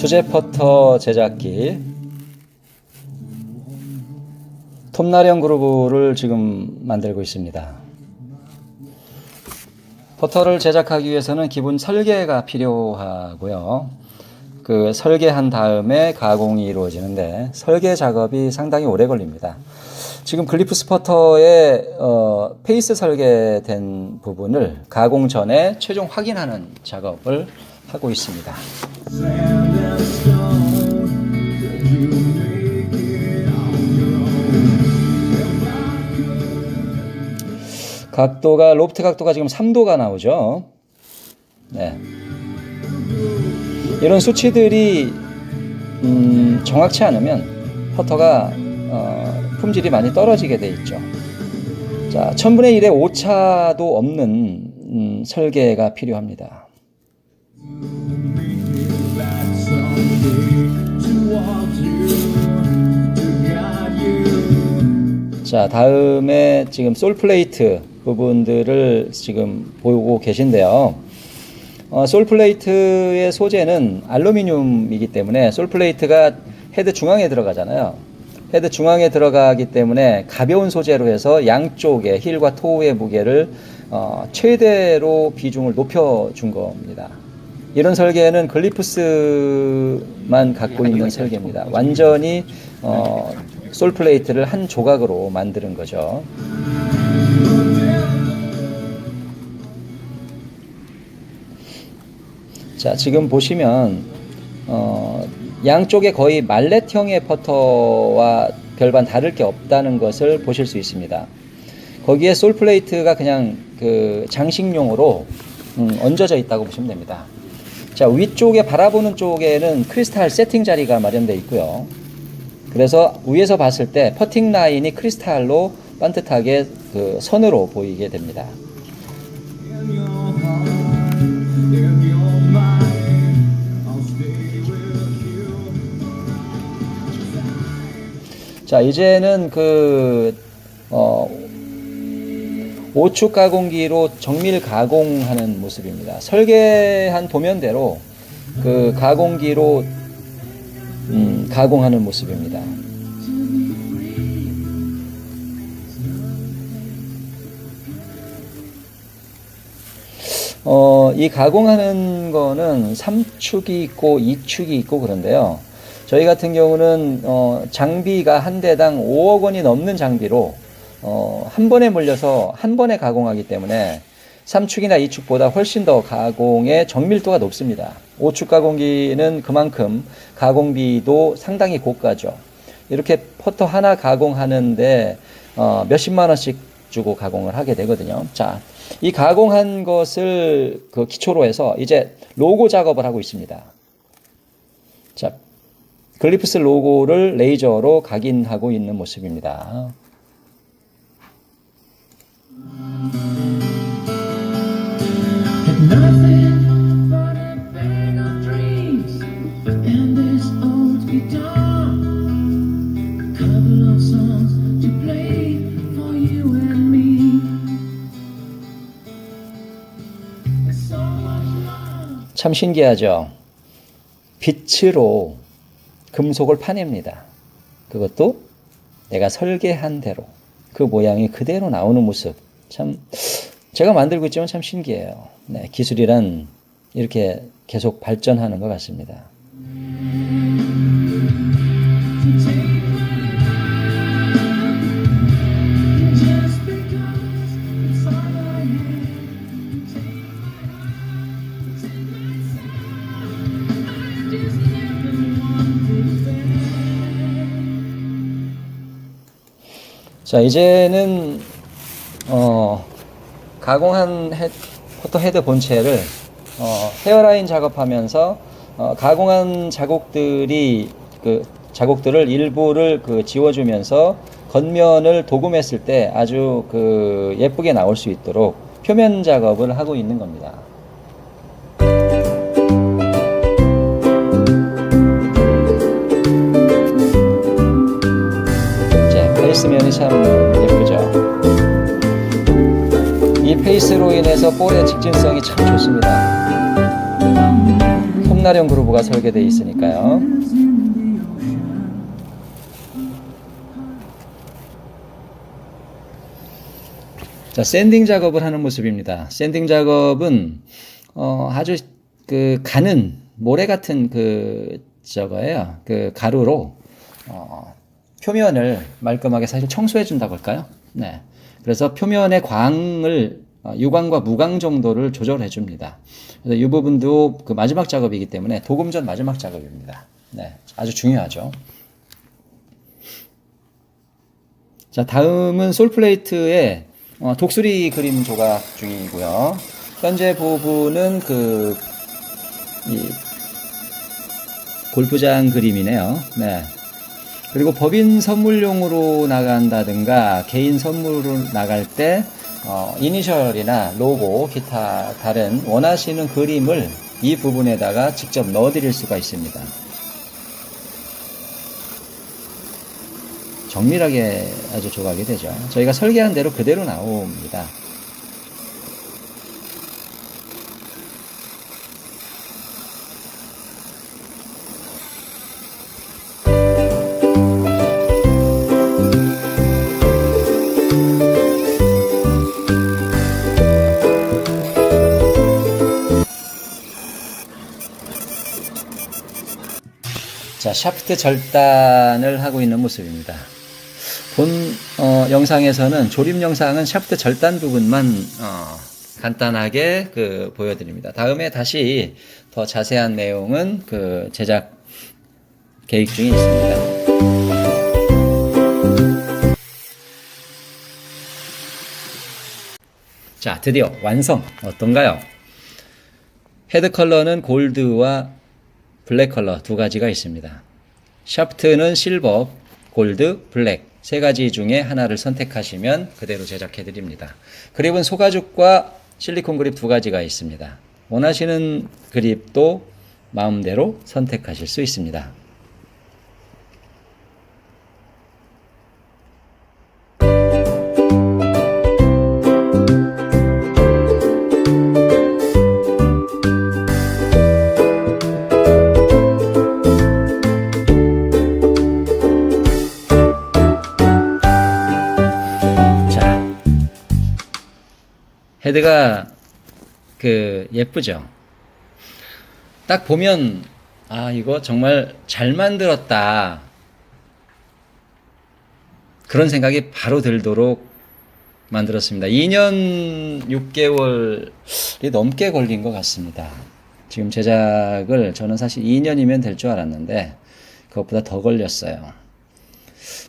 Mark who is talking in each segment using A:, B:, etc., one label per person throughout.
A: 수제 퍼터 제작기 톱나령 그루브를 지금 만들고 있습니다. 퍼터를 제작하기 위해서는 기본 설계가 필요하고요. 그 설계한 다음에 가공이 이루어지는데 설계 작업이 상당히 오래 걸립니다. 지금 글리프 스퍼터의 어, 페이스 설계된 부분을 가공 전에 최종 확인하는 작업을 하고 있습니다. 각도가 로프트 각도가 지금 3도가 나오죠. 네. 이런 수치들이 음, 정확치 않으면 퍼터가 어, 품질이 많이 떨어지게 돼 있죠. 자, 1000분의 1의 오차도 없는 음, 설계가 필요합니다. 자, 다음에 지금 솔플레이트 부분들을 지금 보고 계신데요. 어, 솔플레이트의 소재는 알루미늄이기 때문에 솔플레이트가 헤드 중앙에 들어가잖아요. 헤드 중앙에 들어가기 때문에 가벼운 소재로 해서 양쪽에 힐과 토우의 무게를 어, 최대로 비중을 높여준 겁니다. 이런 설계는 글리프스만 갖고 있는 설계입니다. 완전히 어, 솔플레이트를 한 조각으로 만드는 거죠. 자, 지금 보시면 어, 양쪽에 거의 말렛형의 퍼터와 별반 다를 게 없다는 것을 보실 수 있습니다. 거기에 솔플레이트가 그냥 그 장식용으로 음, 얹어져 있다고 보시면 됩니다. 자, 위쪽에 바라보는 쪽에는 크리스탈 세팅 자리가 마련되어 있고요. 그래서 위에서 봤을 때 퍼팅 라인이 크리스탈로 반듯하게 그 선으로 보이게 됩니다. 자, 이제는 그, 어, 오축 가공기로 정밀 가공하는 모습입니다. 설계한 도면대로 그 가공기로 음, 가공하는 모습입니다. 어, 이 가공하는 거는 3축이 있고 2축이 있고 그런데요. 저희 같은 경우는 어, 장비가 한 대당 5억 원이 넘는 장비로 어, 한 번에 몰려서 한 번에 가공하기 때문에 3축이나 2축보다 훨씬 더 가공의 정밀도가 높습니다. 5축 가공기는 그만큼 가공비도 상당히 고가죠. 이렇게 퍼터 하나 가공하는데 어, 몇십만 원씩 주고 가공을 하게 되거든요. 자, 이 가공한 것을 그 기초로 해서 이제 로고 작업을 하고 있습니다. 자, 글리프스 로고를 레이저로 각인하고 있는 모습입니다. 참 신기하죠. 빛으로 금속을 파냅니다. 그것도 내가 설계한 대로 그 모양이 그대로 나오는 모습. 참 제가 만들고 있지만 참 신기해요. 네, 기술이란 이렇게 계속 발전하는 것 같습니다. 자, 이제는 어, 가공한 헤, 포토 헤드 본체를 어, 헤어라인 작업하면서 어, 가공한 자국들이 그 자국들을 일부를 그 지워주면서 겉면을 도금했을 때 아주 그 예쁘게 나올 수 있도록 표면 작업을 하고 있는 겁니다. 자, 페이스면이 참 예쁘죠. 이 페이스로 인해서 볼의 직진성이 참 좋습니다. 봄나령 그루브가 설계되어 있으니까요. 자, 샌딩 작업을 하는 모습입니다. 샌딩 작업은 어, 아주 그 가는 모래 같은 그 저거예요. 그 가루로 어, 표면을 말끔하게 사실 청소해 준다고 할까요? 네. 그래서 표면의 광을 어, 유광과 무광 정도를 조절해 줍니다. 그래서 이 부분도 그 마지막 작업이기 때문에 도금 전 마지막 작업입니다. 네. 아주 중요하죠. 자, 다음은 솔플레이트의 어, 독수리 그림 조각 중이고요. 현재 부분은 그, 이, 골프장 그림이네요. 네. 그리고 법인 선물용으로 나간다든가 개인 선물로 나갈 때, 어, 이니셜이나 로고, 기타 다른 원하시는 그림을 이 부분에다가 직접 넣어 드릴 수가 있습니다. 정밀하게 아주 조각이 되죠. 저희가 설계한 대로 그대로 나옵니다. 자, 샤프트 절단을 하고 있는 모습입니다. 본 어, 영상에서는 조립 영상은 샤프트 절단 부분만 어, 간단하게 그 보여드립니다. 다음에 다시 더 자세한 내용은 그 제작 계획 중에 있습니다. 자, 드디어 완성 어떤가요? 헤드 컬러는 골드와 블랙 컬러 두 가지가 있습니다. 샤프트는 실버, 골드, 블랙 세 가지 중에 하나를 선택하시면 그대로 제작해 드립니다. 그립은 소가죽과 실리콘 그립 두 가지가 있습니다. 원하시는 그립도 마음대로 선택하실 수 있습니다. 헤드가 그 예쁘죠? 딱 보면 아 이거 정말 잘 만들었다 그런 생각이 바로 들도록 만들었습니다. 2년 6개월이 넘게 걸린 것 같습니다. 지금 제작을 저는 사실 2년이면 될 줄 알았는데 그것보다 더 걸렸어요.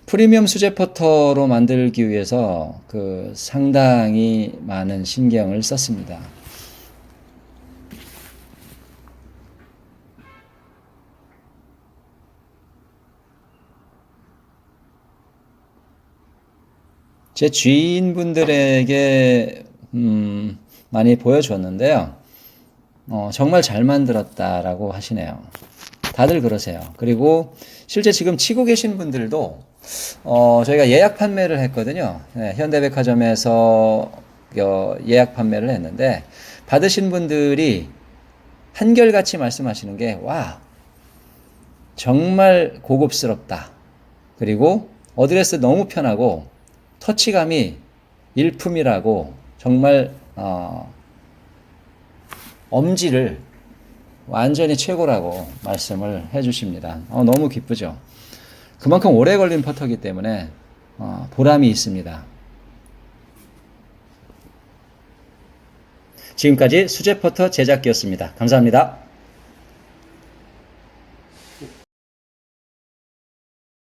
A: 프리미엄 수제 퍼터로 만들기 위해서 그 상당히 많은 신경을 썼습니다. 제 지인분들에게 음, 많이 보여줬는데요. 어, 정말 잘 만들었다라고 하시네요. 다들 그러세요. 그리고 실제 지금 치고 계신 분들도 어, 저희가 예약 판매를 했거든요. 네, 현대백화점에서 어, 예약 판매를 했는데 받으신 분들이 한결같이 말씀하시는 게 와, 정말 고급스럽다. 그리고 어드레스 너무 편하고 터치감이 일품이라고 정말 어, 엄지를 완전히 최고라고 말씀을 해주십니다. 어, 너무 기쁘죠. 그만큼 오래 걸린 퍼터기 때문에 어, 보람이 있습니다. 지금까지 수제 퍼터 제작기였습니다. 감사합니다.